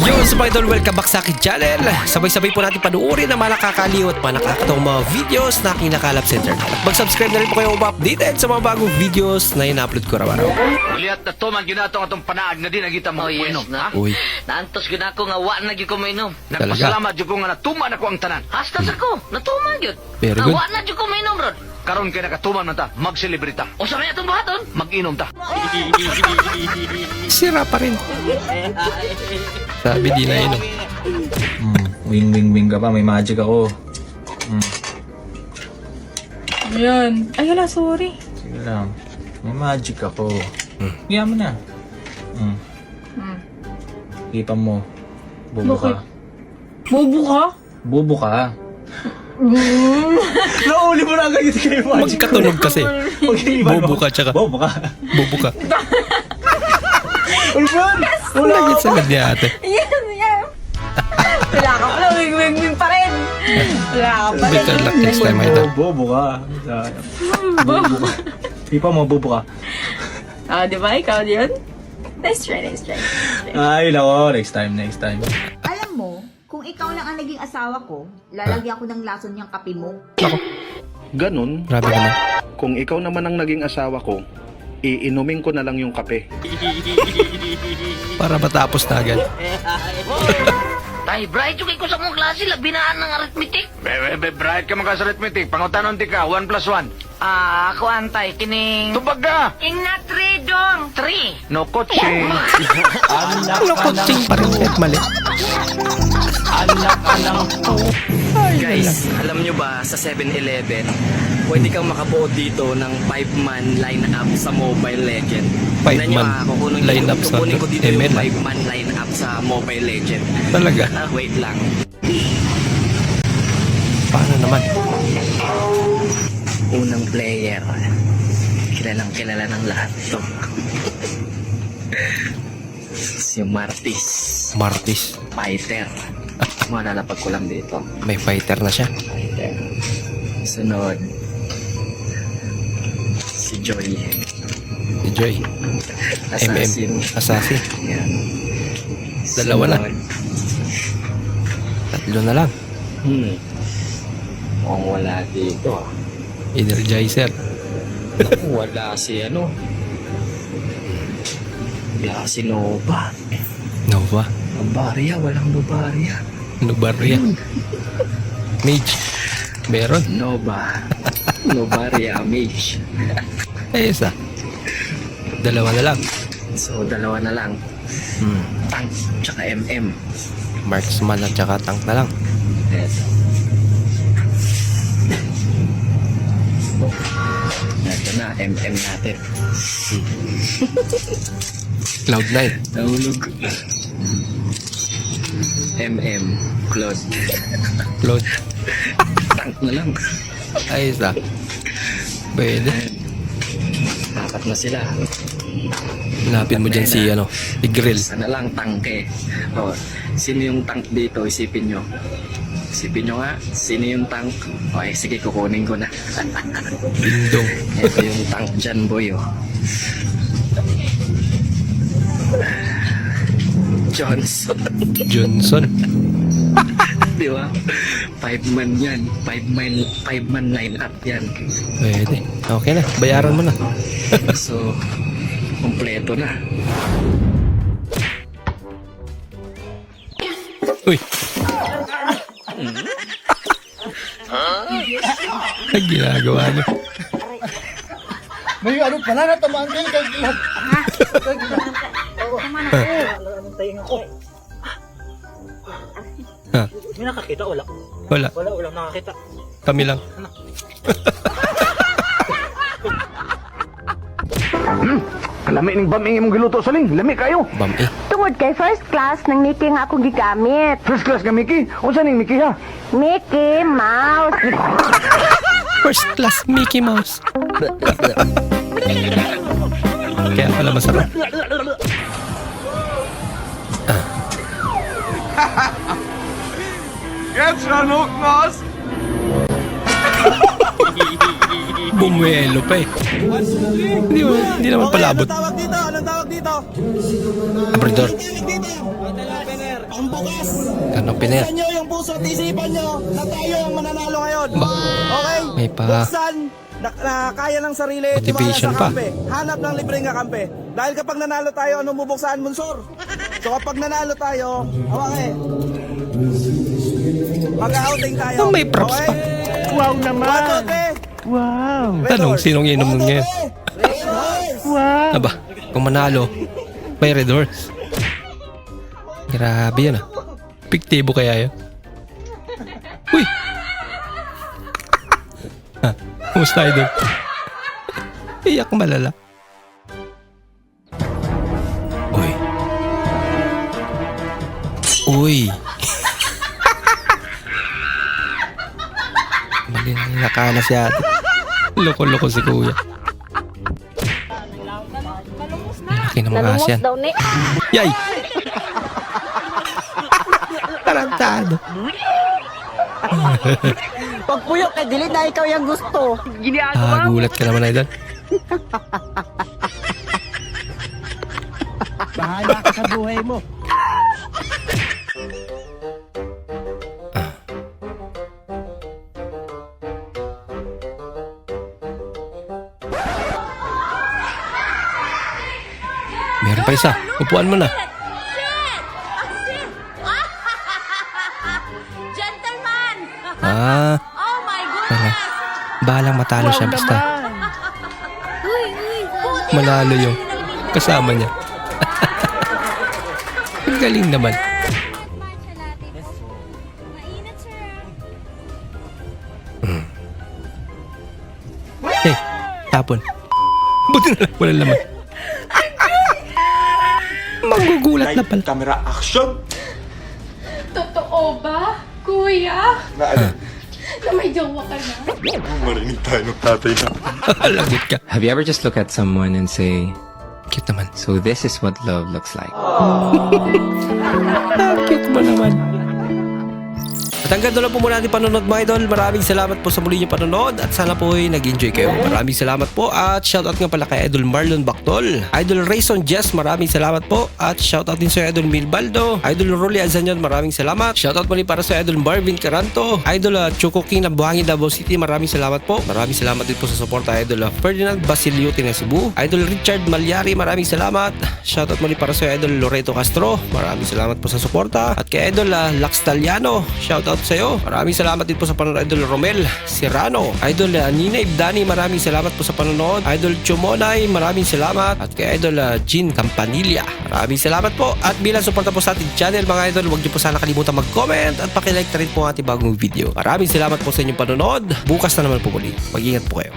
Yun, so mga idol, welcome back sa akin channel. Sabay-sabay po natin panuorin ang mga nakakaliw at mga nakakatawang mga videos na aking nakalap sa internet. At mag-subscribe na rin po kayo updated sa mga bagong videos na ina-upload ko araw-araw. Uliat na to man ginatong atong panaag na din ang kita mo Oh, yes, inom, na. ha? Uy, Naantos gyud ako nga wa na gyud ko mainom. Nagpasalamat jud ko nga natuman ako ang tanan. Hasta sa ko, natuman gyud. Very Nga good. Wa na gyud ko mainom rod. Karon kay nakatuman man ta, magselebrita. O sa may atong buhaton? Mag-inom ta. sira pa rin. Sabi di na yun. Mm, wing wing wing ka pa, may magic ako. Mm, Ayan. Ay, wala, sorry. sige lang. May magic ako. Mm. Hiya mo na. Mm. Hmm. Ipan mo. Bubo Bakit? ka. Bobo ka? Bubo ka. Nauli mo na agad yung kayo magic. Magkatunog kasi. Iban Bobo mo. ka, tsaka- Bobo ka. Bobo ka. Uy, man! Wala ka sa ni ate. Yan, yan. Wala ka pala, wing wing wing pa rin. Wala ka pa rin. Better luck next time, idol. Bobo ka. Bobo ka. Ipan mo, bobo ka. Ah, di ba? Ikaw yun? Nice try, nice try. Ay, nako. Next time, next time. Alam mo, kung ikaw lang ang naging asawa ko, lalagyan ko ng lason niyang kape mo. Ganon, Grabe naman. kung ikaw naman ang naging asawa ko, iinumin ko na lang yung kape. Para matapos na agad. Tay, bright yung ko sa mong klase, labinaan ng arithmetic. Bebe, be, bright ka mga sa arithmetic. Pangutanon ti ka, 1 plus 1. Ah, ako antay, kining... Tubag ka! King na 3 dong! 3! No coaching. Ano coaching pa rin kahit mali. Guys, alam nyo ba sa 7-Eleven, pwede kang makabuo dito ng 5-man line-up sa Mobile Legend. Five Tingnan nyo man ah, kukunin, line-up sa kukunin ko dito ML, yung ah. 5-man line-up sa Mobile Legend. Talaga. Ah, Wait lang. Paano naman? Unang player. Kilalang kilala ng lahat to. si Martis. Martis. Fighter. Malalapag ko lang dito. May fighter na siya. Fighter. Sunod. Si Joy. Si Joy. Assassin. MM. Assassin. Yan. Dalawa na. Tatlo na lang. Hmm. Mukhang wala dito ah. Energizer. Wala si ano. Wala si Nova. Nova. Nobaria, walang Nobaria. Nubarya. Mage. Meron. Nova. Nobaria Mage. Eh, isa. Dalawa na lang. So, dalawa na lang. Hmm. Tank, tsaka MM. Marksman at saka tank na lang. Na, MM natin. Cloud9. Nahulog. MM, Claude. Cloud. Tank na lang. Ay, isa. Pwede. Apat na sila. Hanapin mo dyan si, ano, si Grill. Isa na lang, tangke. O, sino yung tank dito? Isipin nyo. Isipin nyo nga, sino yung tank? O, eh, sige, kukunin ko na. Bindong. Ito yung tank dyan, boy, oh. Johnson. Johnson. Di ba? Five man yan. Five man, five man line up yan. Pwede. Okay na. Bayaran mo na. So, kompleto na. Uy. Ang ginagawa niyo. May ano pala natamaan kayo kay lahat. Ha? May nakakita wala. Wala. Wala wala nakakita. Kami lang. Lami ning baming imong giluto sa ling. Lami kayo. Bam eh. Tungod kay first class nang Mickey nga akong gigamit. First class ka, Mickey. Unsa ning Mickey ha? Mickey Mouse. First class Mickey Mouse. Kaya pala masarap. Bumuelo pa eh. Hindi, mo- hindi naman palabot. Tawag dito, anong tawag dito? Abridor. Ang bukas. Ganong piner. Buksan nyo yung puso at isipan nyo na tayo ang mananalo ngayon. Okay? May pa- Buksan na, na kaya ng sarili, Motivation pa. sa kampe. Hanap ng libreng kakampi. Dahil kapag nanalo tayo, ano bubuksan, Munsor? So kapag nanalo tayo, awang eh. Mag-outing tayo. Oh, may props okay? pa. Wow naman. One, two, three. Wow. Tanong, sinong inom nun ngayon? Wow. Aba, kung manalo, may red horse. Grabe yan ah. Piktibo kaya yun? Uy! ha, kumusta idol? Iyak malala. Uy. Uy. Mali na nakala si ate. Loko-loko si kuya. Laki ng mga asyan. daw ni. Yay! Tarantado. Pag puyo kay dili na ikaw yung gusto. Ah, gulat ka naman, idol. Bahala ka sa buhay mo. Meron pa isa. Upuan mo na. Gentleman! Ah, Oh my tala. Bahalang matalo siya basta. Manalo yung kasama niya. Ang galing naman. Hmm. Eh, tapon. Buti na lang wala laman. Magugulat na pala. Camera action! Totoo ba, kuya? Na may jowa ka na? Lagot ka. Have you ever just look at someone and say, Cute naman. so this is what love looks like? Cute mo naman. At hanggang doon lang po muna ating panonood mga idol. Maraming salamat po sa muli niyong panonood at sana po ay nag-enjoy kayo. Maraming salamat po at shoutout nga pala kay Idol Marlon Bactol. Idol Rayson Jess, maraming salamat po at shoutout din sa Idol Milbaldo. Idol Rolly Azanyon, maraming salamat. Shoutout muli para sa Idol Marvin Caranto. Idol uh, Choco King ng Buhangin Davao City, maraming salamat po. Maraming salamat din po sa suporta Idol uh, Ferdinand Basilio ng. Idol Richard Malyari, maraming salamat. Shoutout muli para sa Idol Loreto Castro. Maraming salamat po sa suporta. At kay Idol uh, Lax Taliano, shoutout sa iyo. Maraming salamat din po sa panonood Idol Romel Serrano. Idol uh, Nina Ibdani, maraming salamat po sa panonood. Idol Chumonay, maraming salamat. At kay Idol uh, Jean Campanilla, maraming salamat po. At bilang suporta po sa ating channel mga idol, huwag niyo po sana kalimutan mag-comment at pakilike na rin po ang ating bagong video. Maraming salamat po sa inyong panonood. Bukas na naman po muli. Mag-ingat po kayo.